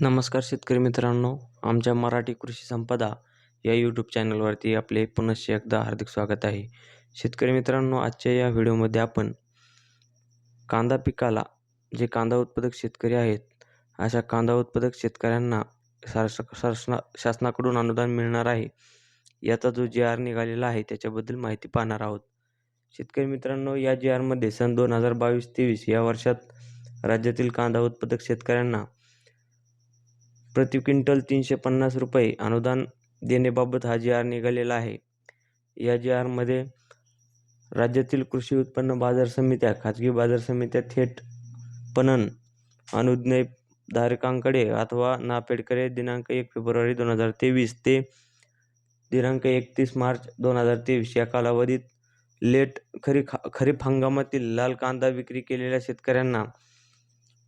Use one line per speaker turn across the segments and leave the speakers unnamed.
नमस्कार शेतकरी मित्रांनो आमच्या मराठी कृषी संपदा या यूट्यूब चॅनलवरती आपले पुनश्च एकदा हार्दिक स्वागत आहे. शेतकरी मित्रांनो आजच्या या व्हिडिओमध्ये आपण कांदा पिकाला जे कांदा उत्पादक शेतकरी आहेत अशा कांदा उत्पादक शेतकऱ्यांना शास शासना शासनाकडून अनुदान मिळणार आहे. याचा जो जी आर निघालेला आहे त्याच्याबद्दल माहिती पाहणार आहोत. शेतकरी मित्रांनो या जी आरमध्ये सन दोन हजार बावीस तेवीस या वर्षात राज्यातील कांदा उत्पादक शेतकऱ्यांना प्रति क्विंटल तीनशे पन्नास रुपये अनुदान देण्याबाबत हा जी आर निघालेला आहे. या जी आरमध्ये राज्यातील कृषी उत्पन्न बाजार समित्या खाजगी बाजार समित्या थेट पणन अनुज्ञाधारकांकडे अथवा नापेडकडे दिनांक एक फेब्रुवारी दोन हजार तेवीस ते दिनांक एकतीस मार्च दोन हजार तेवीस या कालावधीत लेट खरीप खरीप हंगामातील लाल कांदा विक्री केलेल्या शेतकऱ्यांना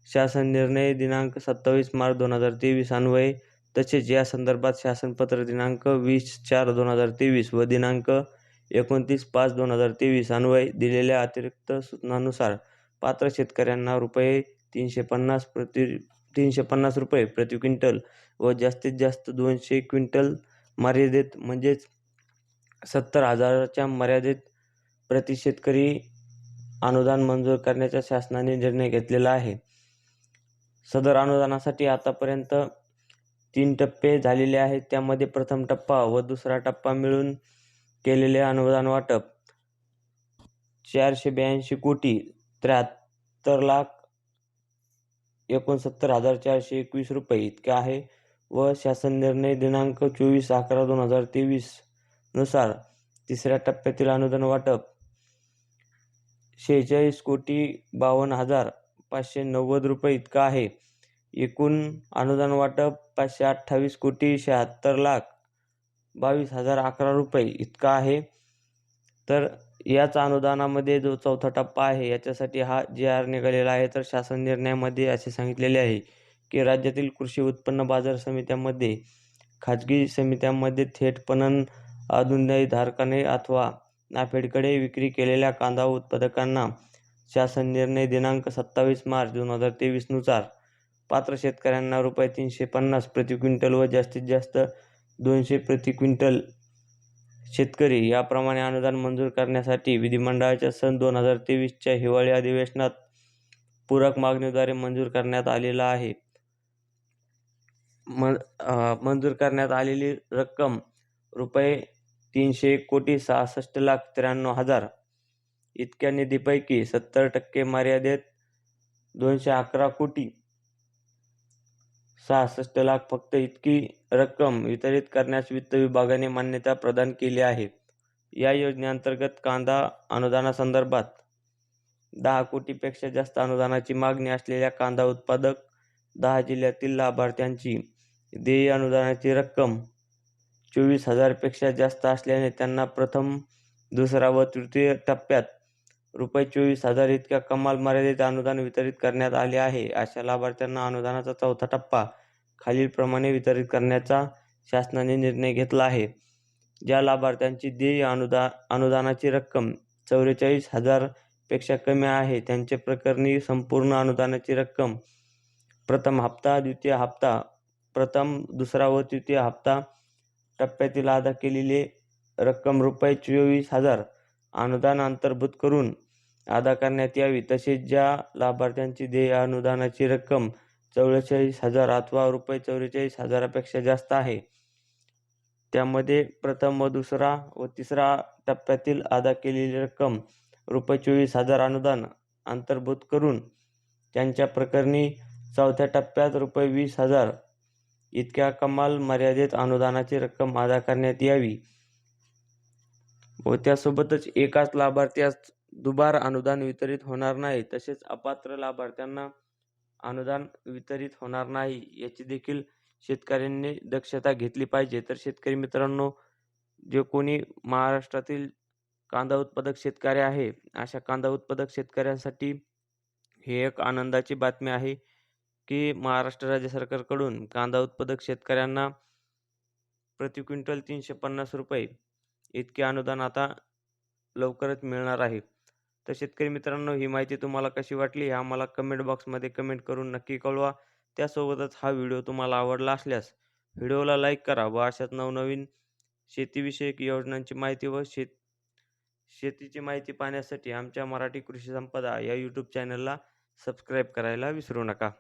शासन निर्णय दिनांक सत्तावीस मार्च दोन हजार तेवीस अन्वये तसेच या संदर्भात शासनपत्र दिनांक वीस चार दोन हजार तेवीस व दिनांक एकोणतीस पाच दोन हजार तेवीस अन्वये दिलेल्या अतिरिक्त सूचनानुसार पात्र शेतकऱ्यांना रुपये तीनशे पन्नास प्रति तीनशे पन्नास रुपये प्रति क्विंटल व जास्तीत जास्त दोनशे क्विंटल मर्यादेत म्हणजेच सत्तर हजाराच्या मर्यादेत प्रति शेतकरी अनुदान मंजूर करण्याचा शासनाने निर्णय घेतलेला आहे. सदर अनुदानासाठी आतापर्यंत तीन टप्पे झालेले आहेत. त्यामध्ये प्रथम टप्पा व दुसरा टप्पा मिळून केलेले अनुदान वाटप. चारशे ब्याऐंशी कोटी त्र्याहत्तर लाख एकोणसत्तर हजार चारशे एकवीस रुपये इतके आहे व शासन निर्णय दिनांक चोवीस अकरा दोन हजार तेवीसनुसार तिसऱ्या टप्प्यातील अनुदान वाटप. शेहेचाळीस कोटी बावन्न हजार पाचशे नव्वद रुपये इतका आहे. एकूण अनुदान वाटप पाचशे अठ्ठावीस कोटी शहात्तर लाख बावीस हजार अकरा रुपये इतका आहे. तर याच अनुदानामध्ये जो चौथा टप्पा आहे याच्यासाठी हा जी आर निघालेला आहे. तर शासन निर्णयामध्ये असे सांगितलेले आहे की राज्यातील कृषी उत्पन्न बाजार समित्यांमध्ये खाजगी समित्यांमध्ये थेट पणन धारकाने अथवा नाफेडकडे विक्री केलेल्या कांदा उत्पादकांना शासन निर्णय दिनांक सत्तावीस मार्च दोन हजार तेवीसनुसार पात्र शेतकऱ्यांना रुपये तीनशे पन्नास प्रति क्विंटल व जास्तीत जास्त दोनशे प्रति क्विंटल शेतकरी याप्रमाणे अनुदान मंजूर करण्यासाठी विधिमंडळाच्या सन दोन हजार तेवीसच्या हिवाळी अधिवेशनात पूरक मागणीद्वारे मंजूर करण्यात आलेला आहे. म मंजूर करण्यात आलेली रक्कम रुपये तीनशे कोटी सहासष्ट लाख त्र्याण्णव हजार इतक्या निधीपैकी सत्तर टक्के मर्यादेत दोनशे अकरा कोटी सहासष्ट लाख फक्त इतकी रक्कम वितरित करण्यास वित्त विभागाने मान्यता प्रदान केली आहे. या योजनेअंतर्गत कांदा अनुदानासंदर्भात दहा कोटीपेक्षा जास्त अनुदानाची मागणी असलेल्या कांदा उत्पादक दहा जिल्ह्यातील लाभार्थ्यांची देय अनुदानाची रक्कम चोवीस हजारपेक्षा जास्त असल्याने त्यांना प्रथम दुसरा व तृतीय टप्प्यात रुपये चोवीस हजार इतक्या कमाल मर्यादित अनुदान वितरित करण्यात आले आहे. अशा लाभार्थ्यांना अनुदानाचा चौथा टप्पा खालीलप्रमाणे वितरित करण्याचा शासनाने निर्णय घेतला आहे. ज्या लाभार्थ्यांची देय अनुदा अनुदानाची रक्कम चौवेचाळीस हजारपेक्षा कमी आहे त्यांचे प्रकरणी संपूर्ण अनुदानाची रक्कम प्रथम हप्ता द्वितीय हप्ता प्रथम दुसरा व तृतीय हप्ता टप्प्यातील अदा केलेली रक्कम रुपये चोवीस हजार अनुदान अंतर्भूत करून अदा करण्यात यावी. तसेच ज्या लाभार्थ्यांची देय अनुदानाची रक्कम चव्वेचाळीस हजार अथवा रुपये चौवेचाळीस हजारापेक्षा जास्त आहे त्यामध्ये प्रथम व दुसरा व तिसरा टप्प्यातील अदा केलेली रक्कम रुपये चोवीस हजार अनुदान अंतर्भूत करून त्यांच्या प्रकरणी चौथ्या टप्प्यात रुपये वीस हजार इतक्या कमाल मर्यादेत अनुदानाची रक्कम अदा करण्यात यावी. व त्यासोबतच एकाच लाभार्थ्यास दुबार अनुदान वितरित होणार नाही तसेच अपात्र लाभार्थ्यांना अनुदान वितरित होणार नाही याची देखील शेतकऱ्यांनी दक्षता घेतली पाहिजे. तर शेतकरी मित्रांनो जे कोणी महाराष्ट्रातील कांदा उत्पादक शेतकरी आहे अशा कांदा उत्पादक शेतकऱ्यांसाठी ही एक आनंदाची बातमी आहे की महाराष्ट्र राज्य सरकारकडून कांदा उत्पादक शेतकऱ्यांना प्रति क्विंटल तीनशे पन्नास रुपये इतके अनुदान आता लवकरच मिळणार आहे. तर शेतकरी मित्रांनो ही माहिती तुम्हाला कशी वाटली हे आम्हाला कमेंट बॉक्समध्ये कमेंट करून नक्की कळवा. त्यासोबतच हा व्हिडिओ तुम्हाला आवडला असल्यास व्हिडिओला लाईक करा व अशाच नवनवीन शेतीविषयक योजनांची माहिती व शेत शेतीची माहिती पाहण्यासाठी आमच्या मराठी कृषी संपदा या यूट्यूब चॅनलला सबस्क्राईब करायला विसरू नका.